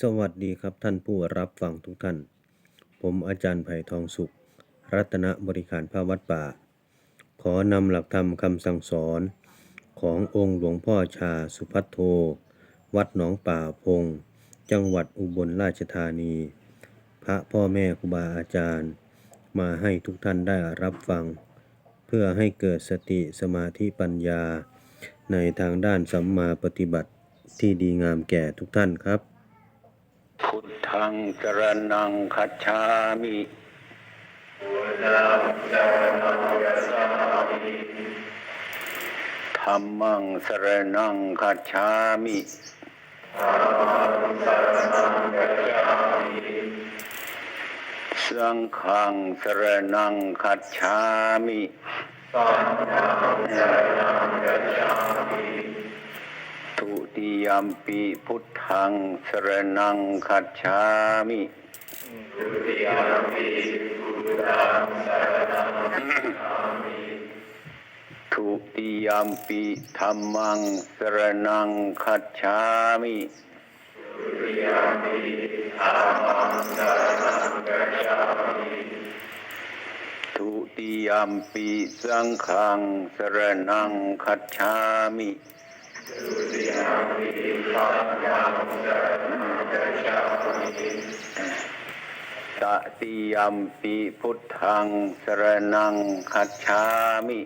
สวัสดีครับท่านผู้รับฟังทุกท่าน ผมอาจารย์ไผ่ทองสุข รัตนบริการพระวัดป่า ขอนำหลักธรรมคำสั่งสอน ขององค์หลวงพ่อชาสุพัทโท วัดหนองป่าพง จังหวัดอุบลราชธานี พระพ่อแม่ครูบาอาจารย์ มาให้ทุกท่านได้รับฟัง เพื่อให้เกิดสติสมาธิปัญญา ในทางด้านสัมมาปฏิบัติที่ดีงามแก่ทุกท่านครับ พุทธังสรนังคัจฉามิธรรมังสรนังคัจฉามิสังฆังสรนังคัจฉามิทุ ติยมปีพุทธังสรนังคัจฉามิทุติยมปีธรรมังสรนังคัจฉามิทุติยมปีสังฆังสรนังคัจฉามิ ตติยมปีพุทธังสรนังคัจฉามิ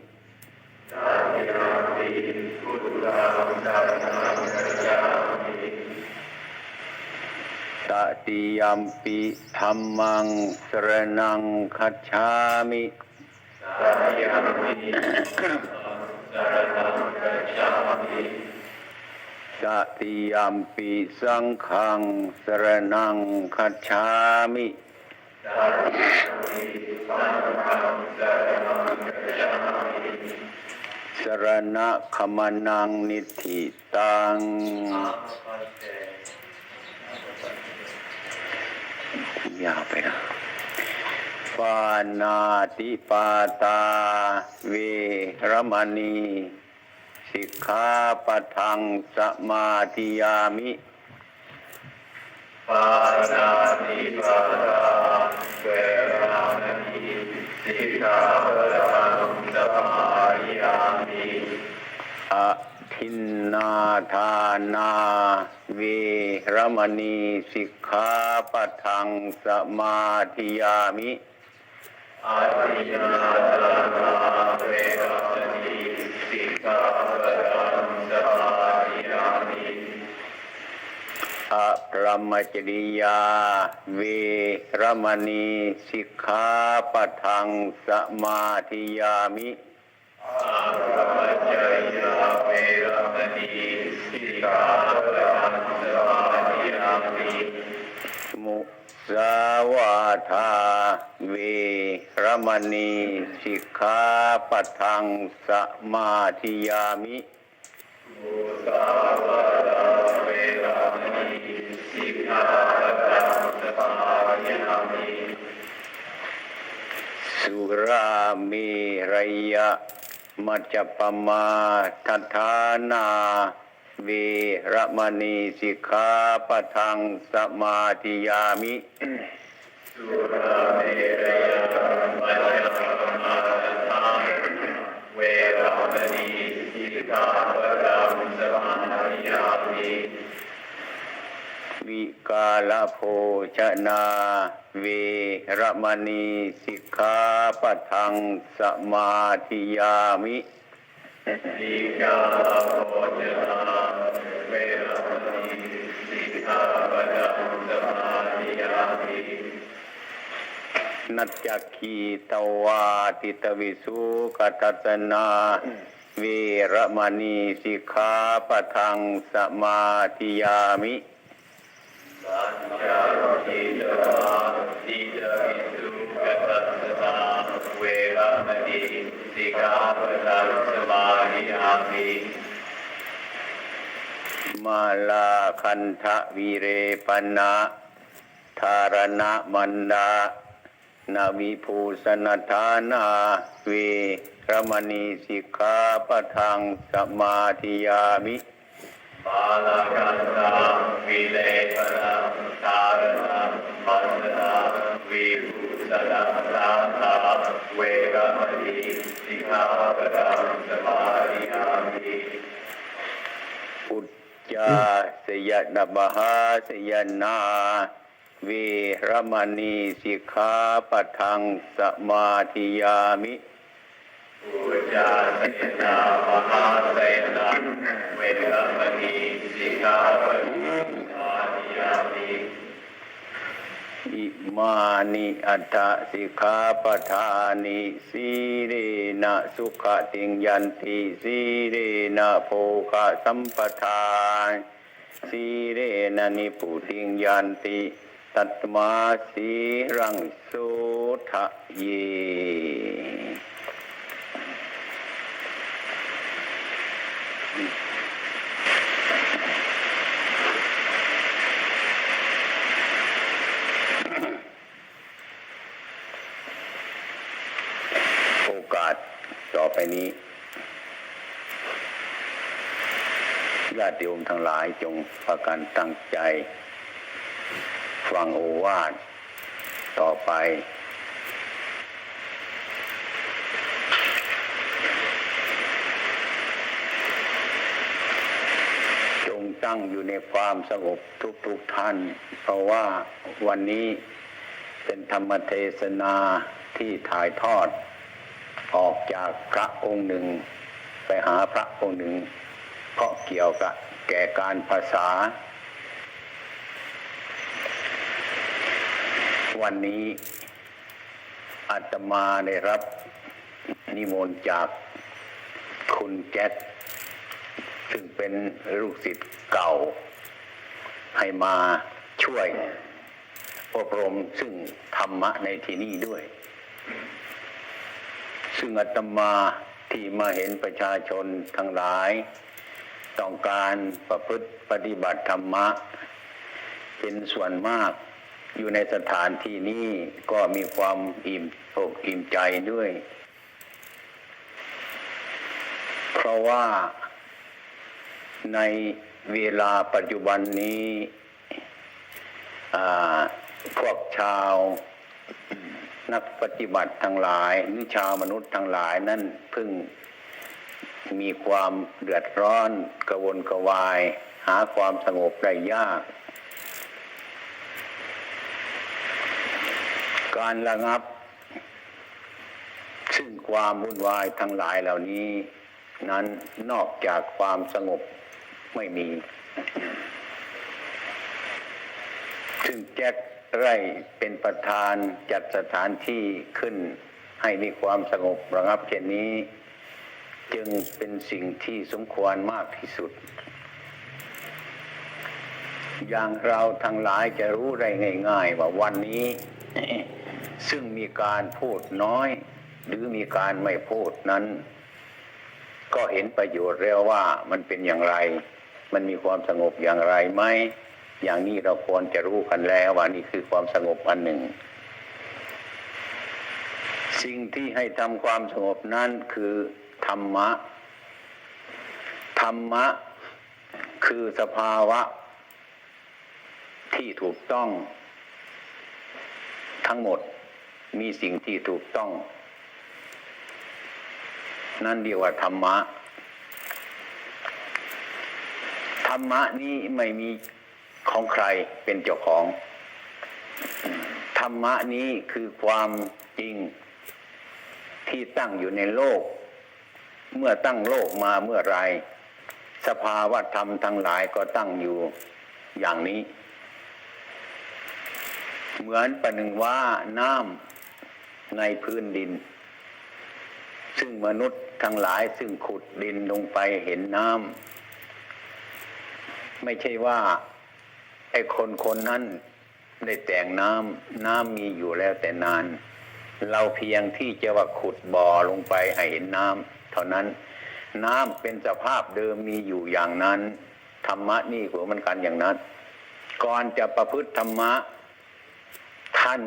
ตติยมปีธรรมังสรนังคัจฉามิตติยมปีสัง ฆังสรนังคัจฉามิสรณะขมนังนิธิตัง ยาวไปนะปานาติปาตา เวรมณี สิกขาปะทังสมาธิยามิปานาติปาตาเวรานีสิกขาปะทังสมาธิยามิอะทินนาทานาเวรมณีสิกขาปะทังสมาธิยามิอาทินาทานาเวรา อะพรหมจริยา เวรมณีสิกขาปะทังสมาธิยามิอารัมจยาเวรานีสิกขาปะทังสมาธิยามิมุสาวาทาเวรมณีสิกขาปะทังสมาธิยามิมุสาวาทาเวรา สุราเมระยะ มัจจปมาทัฏฐานาเวรมณีสิกขาปะทังสมาธิยามิสุราเมระยะมัจจปมาทานาเวรมณีสิกขาปะทังสมาธิยามิ วิ กาลโภชนาเวรมณีสิกขาปะทังสมาธิยามินิกาโภชนาเวรมณีสิกขาปะทังสมาธิยามินัจจคีตวาติตวิสุกตัสนาเวรมณีสิกขาปะทังสมาธิยามิ มาลาคันทะวีเรปนะธารณมันดานาวิภูสนทานาเวรมณีสิกขาปทังสมาธิยามิ อุจจาสยนบหาสยนาเวรมณีสิกขาปทังสมาธิยามิ อุจจาเสนามหาเสนาเวรมณีสิกาปะทังสมาธิยามิอิมานิอัตสิกขาปทานิสีเรนะสุขติงยันติสีเรนะโภคะสัมปทานสีเรนะนิพุติงยันติตัตมาสีรังโสทะเย โอกาส ต่อไปนี้ญาติโยมทั้งหลายจงประกันตั้งใจ ฟังโอวาทต่อไป จงตั้งอยู่ในความสงบทุกๆทท่าน เพราะว่าวันนี้เป็นธรรมเทศนาที่ถ่ายทอด ออกจากพระองค์หนึ่ง ไปหาพระองค์หนึ่ง เพราะเกี่ยวกับแก่การภาษา วันนี้อาตมาได้รับนิมนต์จากคุณแก๊สซึ่งเป็นลูกศิษย์เก่า ให้มาช่วยอบรมซึ่งธรรมะในที่นี้ด้วย ซึ่งอาตมาที่มาเห็นประชาชนทั้งหลาย ต้องการประพฤติปฏิบัติธรรมะ เป็นส่วนมากอยู่ในสถานที่นี้ก็มีความอิ่มอกอิ่มใจด้วย เพราะว่าในเวลาปัจจุบันนี้พวกชาว นักปฏิบัติทั้งหลายหรือชาวมนุษย์ทั้งหลายนั่นพิ่งมีความเดือดร้อนกระวนกระวาย หาความสงบได้ยาก การระงับ ซึ่งความวุ่นวายทั้งหลายเหล่านี้ นั้นนอกจากความสงบไม่มี ซึ่งแจ็ค ไร่เป็นประธานจัดสถานที่ขึ้น ให้มีความสงบระงับเช่นนี้ จึงเป็นสิ่งที่สมควรมากที่สุด อย่างเราทั้งหลายจะรู้ได้ง่าย ๆ ว่าวันนี้ ซึ่งมีการพูดน้อย หรือมีการไม่พูดนั้น ก็เห็นประโยชน์แล้วว่ามันเป็นอย่างไร มันมีความสงบอย่างไรไหม อย่างนี้เราควรจะรู้กันแล้วว่านี่คือความสงบอันหนึ่ง สิ่งที่ให้ทำความสงบนั้นคือธรรมะ ธรรมะคือสภาวะ ที่ถูกต้องทั้งหมดมีสิ่งที่ถูกต้อง นั่นเรียกว่าธรรมะ ธรรมะนี้ไม่มี ของใครเป็นเจ้าของ ธรรมะนี้คือความจริงที่ตั้งอยู่ในโลก เมื่อตั้งโลกมาเมื่อไร สภาวะธรรมทั้งหลายก็ตั้งอยู่อย่างนี้ เหมือนประหนึ่งว่าน้ำในพื้นดิน ซึ่งมนุษย์ทั้งหลายซึ่งขุดดินลงไปเห็นน้ำไม่ใช่ว่า อ้คนคนนั้นได้แต่งน้ำน้ำมีอยู่แล้วแต่นาน เราเพียงที่จะว่าขุดบ่อลงไปให้เห็นน้ำเท่านั้น น้ำเป็นสภาพเดิมมีอยู่อย่างนั้นธรรมะนี่หัวมันกันอย่างนั้น ก่อนจะประพฤติธรรมะ ท่าน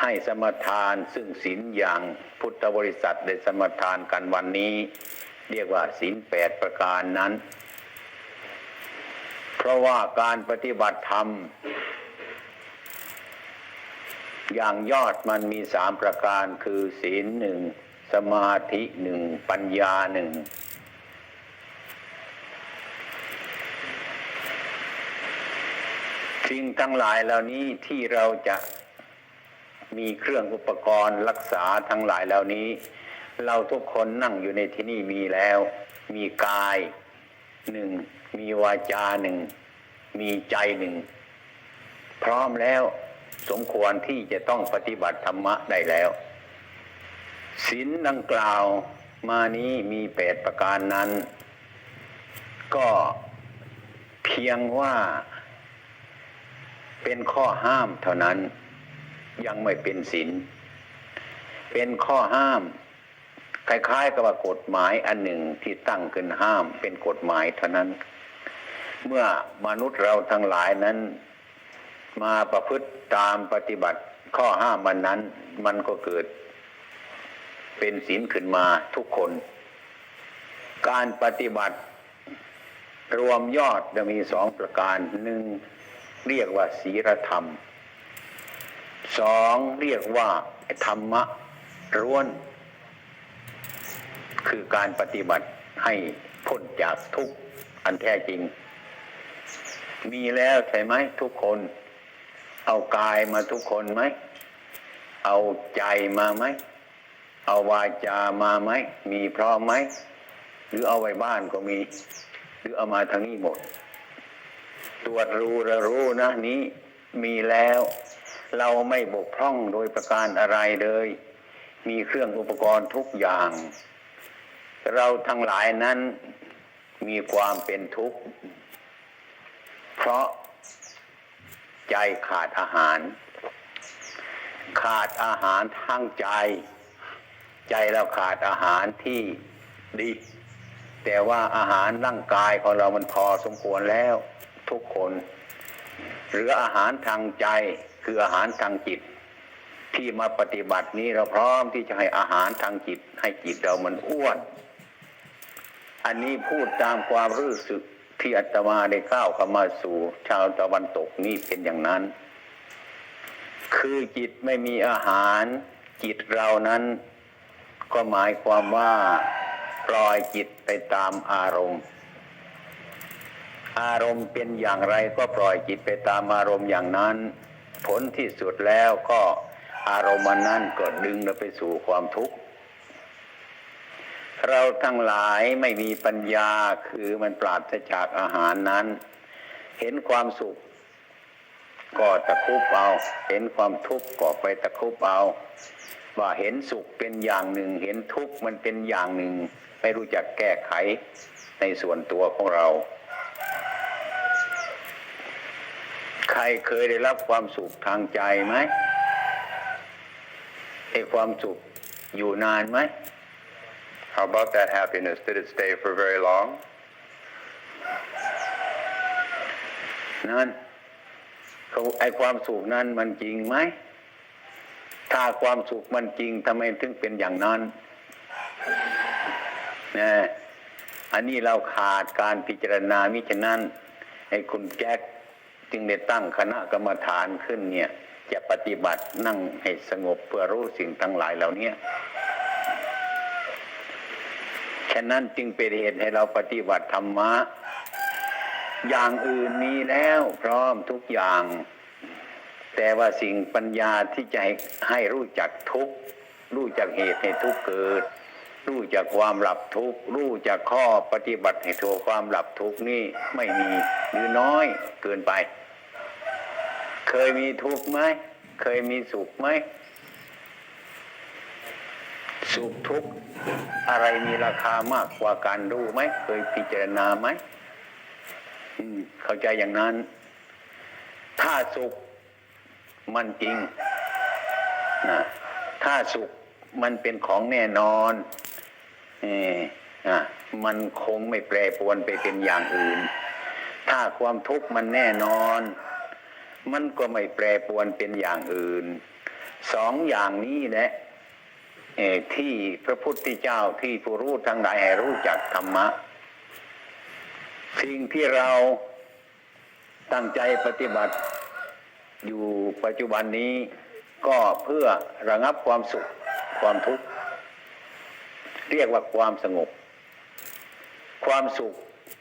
ให้สมทานซึ่งศีลอย่างพุทธบริษัทได้สมทานกันวันนี้ เรียกว่าศีลแปดประการนั้น ราะว่าการปฏิบัติธรรม อย่างยอดมันมีสามประการคือศีลหนึ่งสมาธิหนึ่งปัญญาหนึ่งสิ่งทั้งหลายเหล่านี้ที่เราจะมีเครื่องอุปกรณ์รักษาทั้งหลายเหล่านี้ เราทุกคนนั่งอยู่ในที่นี่มีแล้ว มีกายหนึ่งมีวาจาหนึ่ง มีใจหนึ่ง พร้อมแล้วสมควรที่จะต้องปฏิบัติธรรมะได้แล้วศีลดังกล่าวมานี้มีแปดประการนั้น ก็เพียงว่าเป็นข้อห้ามเท่านั้น ยังไม่เป็นศีลเป็นข้อห้าม คล้ายๆ กับกฎหมายอันหนึ่งที่ตั้งขึ้นห้ามเป็นกฎหมายเท่านั้น เมื่อมนุษย์เราทั้งหลายนั้น มาประพฤติตามปฏิบัติข้อห้ามมันนั้น มันก็เกิด เป็นศีลขึ้นมาทุกคน การปฏิบัติรวมยอดจะมีสองประการหนึ่งเรียกว่าศีลธรรมสองเรียกว่าธรรมะร้วน คือการปฏิบัติให้พ้นจากทุกข์อันแท้จริง มีแล้วใช่ไหมทุกคน เอากายมาทุกคนไหม เอาใจมาไหม เอาวาจามาไหม มีพร้อมไหม หรือเอาไว้บ้านก็มี หรือเอามาทางนี้หมด ตรวจรู้ระรู้นะนี้มีแล้ว เราไม่บกพร่องโดยประการอะไรเลย มีเครื่องอุปกรณ์ทุกอย่าง เราทั้งหลายนั้นมีความเป็นทุกข์ เพราะใจขาดอาหาร ขาดอาหารทางใจ ใจเราขาดอาหารที่ดี แต่ว่าอาหารร่างกายของเรามันพอสมควรแล้วทุกคนหรืออาหารทางใจคืออาหารทางจิต ที่มาปฏิบัตินี้เราพร้อมที่จะให้อาหารทางจิต ให้จิตเรามันอ้วน อันนี้พูดตามความรู้สึก ที่อาตมาได้ก้าวเข้ามาสู่ชาวตะวันตกนี่เป็นอย่างนั้น คือจิตไม่มีอาหาร จิตเรานั้น ก็หมายความว่าปล่อยจิตไปตามอารมณ์ อารมณ์เป็นอย่างไรก็ปล่อยจิตไปตามอารมณ์อย่างนั้น ผลที่สุดแล้วก็อารมณ์นั้นก็ดึงเราไปสู่ความทุกข์ เราทั้งหลายไม่มีปัญญาคือมันปราศจากอาหารนั้น เห็นความสุข ก็ตะคุบเอา เห็นความทุกข์ก็ไปตะคุบเอา ว่าเห็นสุขเป็นอย่างหนึ่ง เห็นทุกข์มันเป็นอย่างหนึ่ง ไม่รู้จักแก้ไขในส่วนตัวของเรา ใครเคยได้รับความสุขทางใจไหมไอ้ความสุขอยู่นานไหม How about that happiness? Did it stay for very long? นั่นเขาไอความสุขนั้นมันจริงไหม ถ้าความสุขมันจริงทำไมถึงเป็นอย่างนั้นนะอันนี้เราขาดการพิจารณามิฉะนั้นไอ้คุณแจ็คจึงได้ตั้งคณะกรรมฐานขึ้นเนี่ย จะปฏิบัตินั่งให้สงบเพื่อรู้สิ่งทั้งหลายเหล่านี้ะนั้นจึงเป็นเหตุให้เราปฏิบัติธรรมะ อย่างอื่นมีแล้วพร้อมทุกอย่าง แต่ว่าสิ่งปัญญาที่จะให้ให้รู้จักทุกรู้จักเหตุให้ทุกเกิด รู้จักความหลับทุกรู้จักข้อปฏิบัติให้ถูกความหลับทุกนี่ไม่มีหรือน้อยเกินไป เคยมีทุกข์ไหมเคยมีสุขไหม สุขทุกข์อะไรมีราคามากกว่าการรู้ไหมเคยพิจารณาไหมเข้าใจอย่างนั้น ถ้าสุขมันจริงนะถ้าสุขมันเป็นของแน่นอนเอออะมันคงไม่แปรปรวนไปเป็นอย่างอื่น ถ้าความทุกข์มันแน่นอน มันก็ไม่แปรปรวนเป็นอย่างอื่น สองอย่างนี้แหละ ที่พระพุทธเจ้าที่ผู้รู้ทั้งหลายให้รู้จักธรรมะ สิ่งที่เราตั้งใจปฏิบัติ อยู่ปัจจุบันนี้ก็เพื่อระงับความสุขความทุกข์ เรียกว่าความสงบ ความสุข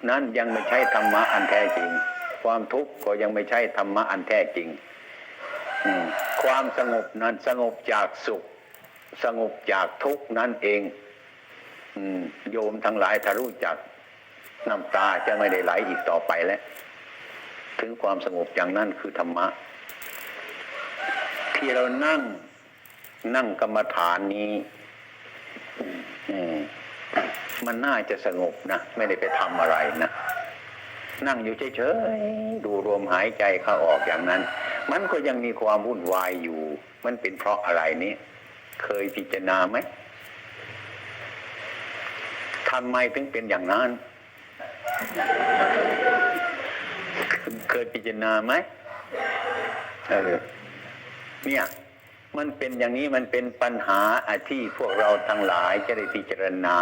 นั้นยังไม่ใช่ธรรมะอันแท้จริง ความทุกข์ก็ยังไม่ใช่ธรรมะอันแท้จริงความสงบนั้นสงบจากสุข สงบจากทุกนั่นเองโยมทั้งหลายถ้ารู้จักน้ำตาจะไม่ได้ไหลอีกต่อไปแล้ว ถึงความสงบอย่างนั้นคือธรรมะ ที่เรานั่งนั่งกรรมฐานนี้มันน่าจะสงบนะไม่ได้ไปทำอะไรนะนั่งอยู่เฉยๆดูลมหายใจเข้าออกอย่างนั้น มันก็ยังมีความวุ่นวายอยู่ มันเป็นเพราะอะไรนี้ เคยพิจารณาไหมทำไมถึงเป็นอย่างนั้น เคยพิจารณาไหมเออเนี่ย มันเป็นอย่างนี้มันเป็นปัญหาอที่พวกเราทั้งหลายจะได้พิจารณา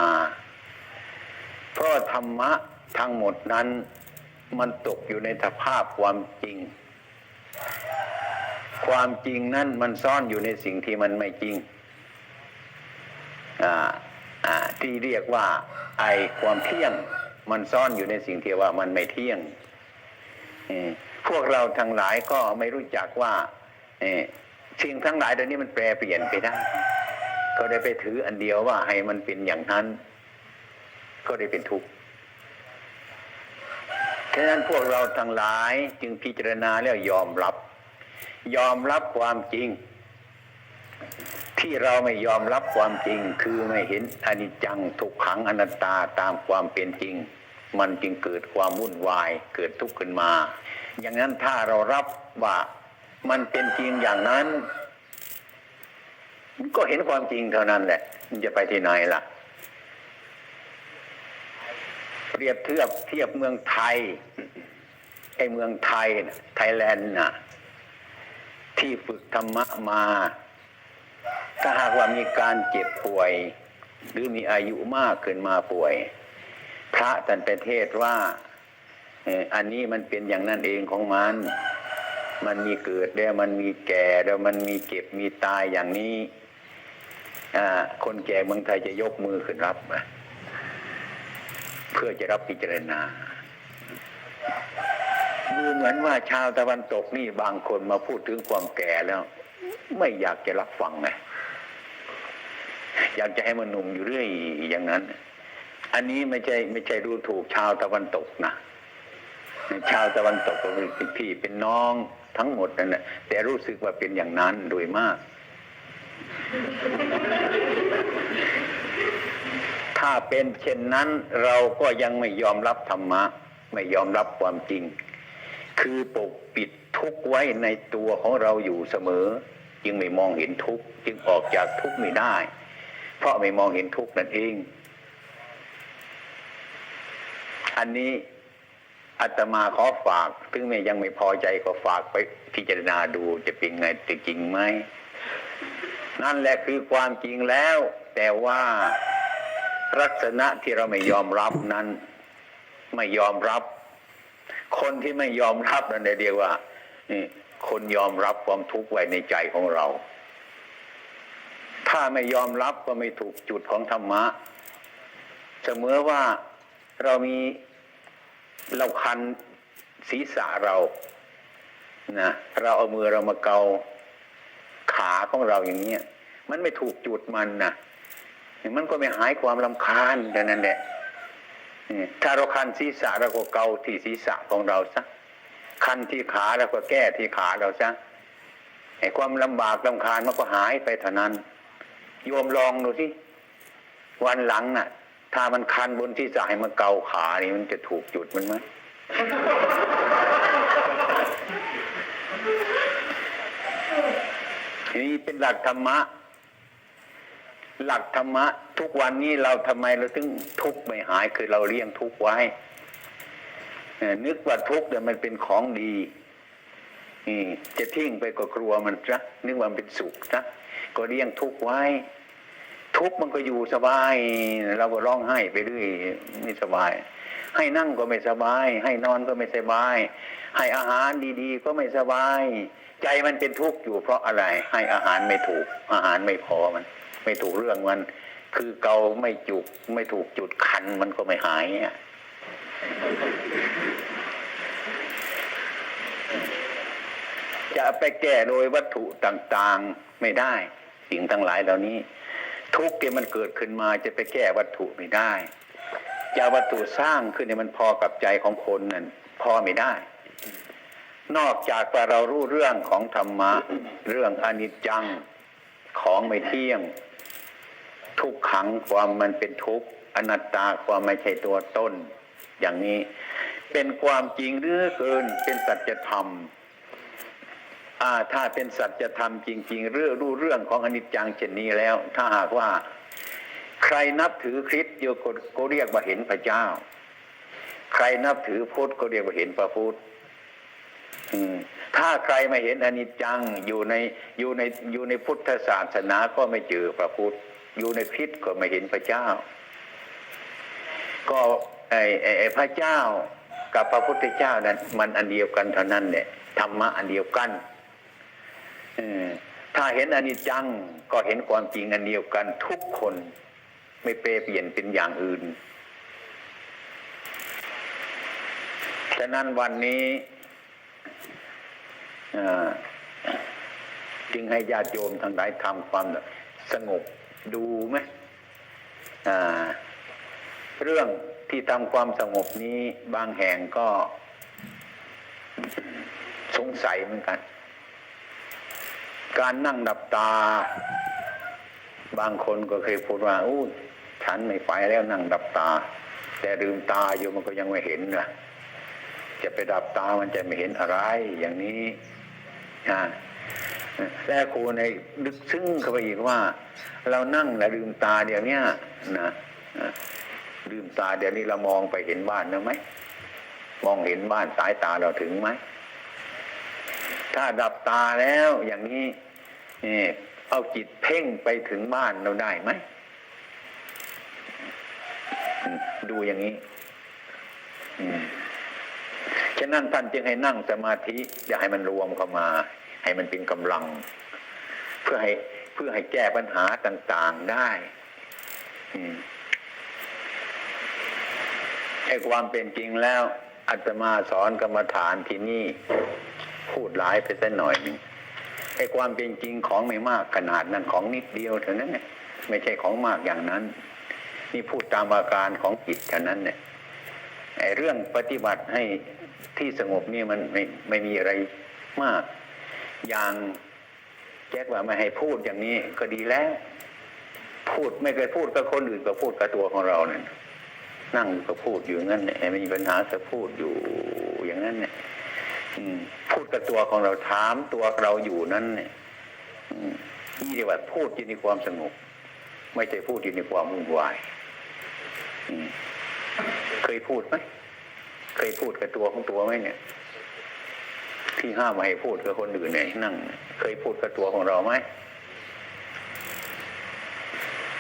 เพราะธรรมะทั้งหมดนั้น มันตกอยู่ในสภาพความจริง ความจริงนั้นมันซ่อนอยู่ในสิ่งที่มันไม่จริง ที่เรียกว่าไอความเที่ยง มันซ่อนอยู่ในสิ่งที่ว่ามันไม่เที่ยงพวกเราทั้งหลายก็ไม่รู้จักว่าเอ่อสิ่งทั้งหลายเดี๋ยวนี้มันแปรเปลี่ยนไปได้ก็ได้ไปถืออันเดียวว่าให้มันเป็นอย่างนั้น ก็ได้เป็นทุกข์ฉะนั้นพวกเราทั้งหลายจึงพิจารณาแล้วยอมรับ ยอมรับความจริง ที่เราไม่ยอมรับความจริงคือไม่เห็นอนิจจังทุกขังอนัตตาตามความเป็นจริง มันจึงเกิดความวุ่นวายเกิดทุกข์ขึ้นมา อย่างนั้นถ้าเรารับว่ามันเป็นจริงอย่างนั้นก็เห็นความจริงเท่านั้นแหละมันจะไปที่ไหนล่ะ เปรียบเทียบเทียบเมืองไทยไอ้เมืองไทยไทยแลนด์น่ะ ที่ฝึกธรรมะมา ถ้าหากว่ามีการเจ็บป่วย หรือมีอายุมากขึ้นมาป่วย พระท่านไปเทศว่าอันนี้มันเป็นอย่างนั้นเองของมัน มันมีเกิดแล้วมันมีแก่แล้วมันมีเก็บมีตายอย่างนี้คนแก่เมืองไทยจะยกมือขึ้นรับเพื่อจะรับพิจารณาดูเหมือนว่าชาวตะวันตกนี่บางคนมาพูดถึงความแก่แล้ว ไม่อยากจะรับฟังไง อยากจะให้มันหนุ่มอยู่เรื่อยอย่างนั้น อันนี้ไม่ใช่ไม่ใช่ดูถูกชาวตะวันตกนะชาวตะวันตกก็เป็นพี่เป็นน้องทั้งหมดนั่นแหละแต่รู้สึกว่าเป็นอย่างนั้นโดยมาก ถ้าเป็นเช่นนั้น เราก็ยังไม่ยอมรับธรรมะ ไม่ยอมรับความจริง คือปกปิดทุกไว้ในตัวของเราอยู่เสมอ จึงไม่มองเห็นทุกจึงออกจากทุกไม่ได้ ราะไม่มองเห็นทุกข์นั่นเอง อันนี้อาตมาขอฝาก ถึงแม้ยังไม่พอใจก็ฝากไปพิจารณาดูจะเป็นไงจะจริงไหม นั่นแหละคือความจริงแล้ว แต่ว่าลักษณะที่เราไม่ยอมรับนั้น ไม่ยอมรับ คนที่ไม่ยอมรับนั่นเรียกว่าคนยอมรับความทุกข์ไว้ในใจของเรา ถ้าไม่ยอมรับก็ไม่ถูกจุดของธรรมะ เสมอว่าเรามีเราคันศีรษะเรานะเราเอามือเรามาเกาขาของเราอย่างเนี้ยมันไม่ถูกจุดมันนะมันก็ไม่หายความลำคาญแต่นั้นแหละถ้าเราคันศีรษะเราก็เกาที่ศีรษะของเราซะคันที่ขาเราก็แก้ที่ขาเราซะไอ้ความลำบากลำคาญมันก็หายไปเท่านั้น โยมลองดูสิวันหลังน่ะ ถ้ามันคันบนที่สายมันเกาขานี่มันจะถูกจุดมันไหมนี่เป็นหลักธรรมะ หลักธรรมะ ทุกวันนี้เราทำไมเราถึงทุกข์ไม่หายคือเราเลี้ยงทุกข์ไว้นึกว่าทุกข์เนี่ยมันเป็นของดีนี่จะทิ้งไปก็กลัวมันซะนึกว่ามันเป็นสุขซะ ก็เลี้ยงทุกไว้ ทุกมันก็อยู่สบาย เราก็ร้องไห้ไปเรื่อยไม่สบาย ให้นั่งก็ไม่สบาย ให้นอนก็ไม่สบาย ให้อาหารดีๆ ก็ไม่สบาย ใจมันเป็นทุกข์อยู่เพราะอะไร ให้อาหารไม่ถูก อาหารไม่พอมัน ไม่ถูกเรื่องมัน คือเกาไม่จุกไม่ถูกจุดคันมันก็ไม่หายอะจะไปแก้โดยวัตถุต่างๆไม่ได้ สิ่งทั้งหลายเหล่านี้ ทุกข์ที่มันเกิดขึ้นมาจะไปแก้วัตถุไม่ได้จะเอาวัตถุสร้างขึ้นเนี่ยมันพอกับใจของคนนั่นพอไม่ได้ นอกจากว่าเรารู้เรื่องของธรรมะ เรื่องอนิจจังของไม่เที่ยง ทุกขังความมันเป็นทุกข์อนัตตาความไม่ใช่ตัวต้น อย่างนี้เป็นความจริงเรื่อเกินเป็นสัจธรรม ถ้าเป็นสัจธรรมจริง ๆ เรื่องรู้เรื่องของอนิจจังเช่นนี้แล้ว ถ้าหากว่าใครนับถือคริสต์โยกก็เรียกว่าเห็นพระเจ้า ใครนับถือพุทธก็เรียกว่าเห็นพระพุทธถ้าใครไม่เห็นอนิจจังอยู่ในอยู่ในอยู่ในพุทธศาสนาก็ไม่เจอพระพุทธ อยู่ในคริสต์ก็ไม่เห็นพระเจ้า ก็ไอ้ไอ้ไอพระเจ้ากับพระพุทธเจ้านั้นมันอันเดียวกันเท่านั้นเนี่ยธรรมะอันเดียวกัน ถ้าเห็นอนิจจังก็เห็นความจริงอันเดียวกันทุกคนไม่เปรเปลี่ยนเป็นอย่างอื่น ฉะนั้นวันนี้จึงให้ญาติโยมทั้งหลายทำความสงบดูไหมเรื่องที่ทำความสงบนี้บางแห่งก็สงสัยเหมือนกัน การนั่งดับตา บางคนก็เคยพูดว่าอู้ฉันไม่ไปแล้วนั่งดับตา แต่ลืมตาอยู่มันก็ยังไม่เห็นนะจะไปดับตามันจะไม่เห็นอะไรอย่างนี้อ่าและครูในลึกซึ้งเข้าไปอีกว่า เรานั่งและลืมตาเดี๋ยวเนี้ยนะลืมตาเดี๋ยวนี้เรามองไปเห็นบ้านนะไหมมองเห็นบ้านสายตาเราถึงไหมถ้าดับตาแล้วอย่างนี้ เอาจิตเพ่งไปถึงบ้านเราได้ไหม ดูอย่างนี้ฉะนั้นท่านจึงให้นั่งสมาธิ อย่าให้มันรวมเข้ามา ให้มันเป็นกำลัง เพื่อให้เพื่อให้แก้ปัญหาต่าง ๆได้ไอ้ความเป็นจริงแล้วอาตมาสอนกรรมฐานที่นี่ พูดหลายไปสักหน่อยนึง ไอ้ความเป็นจริงของไม่มากขนาดนั้นของนิดเดียวเท่านั้นเนี่ยไม่ใช่ของมากอย่างนั้น นี่พูดตามอาการของจิตเท่านั้นเนี่ยไอ้เรื่องปฏิบัติให้ที่สงบนี่มันไม่ไม่มีอะไรมาก อย่างแจ็คว่าไม่ให้พูดอย่างนี้ก็ดีแล้ว พูดไม่เคยพูดกับคนอื่นก็พูดกับตัวของเราเนี่ยนั่งก็พูดอยู่งั้นเนี่ยไม่มีปัญหาจะพูดอยู่อย่างนั้นเนี่ย พูดกับตัวของเราถามตัวเราอยู่นั้นเนี่ยนี่เรียกว่าพูดอยู่ในความสงบไม่ใช่พูดอยู่ในความวุ่นวายเคยพูดไหมเคยพูดกับตัวของตัวไหมเนี่ย ที่ห้ามไม่ให้พูดกับคนอื่นเนี่ยนั่ง เคยพูดกับตัวของเราไหม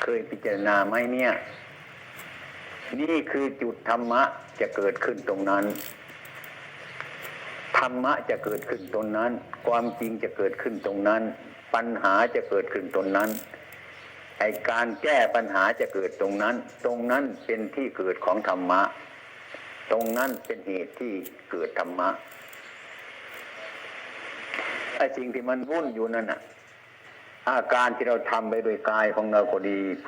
เคยพิจารณาไหมเนี่ย นี่คือจุดธรรมะจะเกิดขึ้นตรงนั้น รรมะจะเกิดขึ้นตรงนั้น ความจริงจะเกิดขึ้นตรงนั้น ปัญหาจะเกิดขึ้นตรงนั้นไอการแก้ปัญหาจะเกิดตรงนั้น ตรงนั้นเป็นที่เกิดของธรรมะ ตรงนั้นเป็นเหตุที่เกิดธรรมะไอสิ่งที่มันวุ่นอยู่นั่นน่ะอาการที่เราทำไปโดยกายของเราก็ดี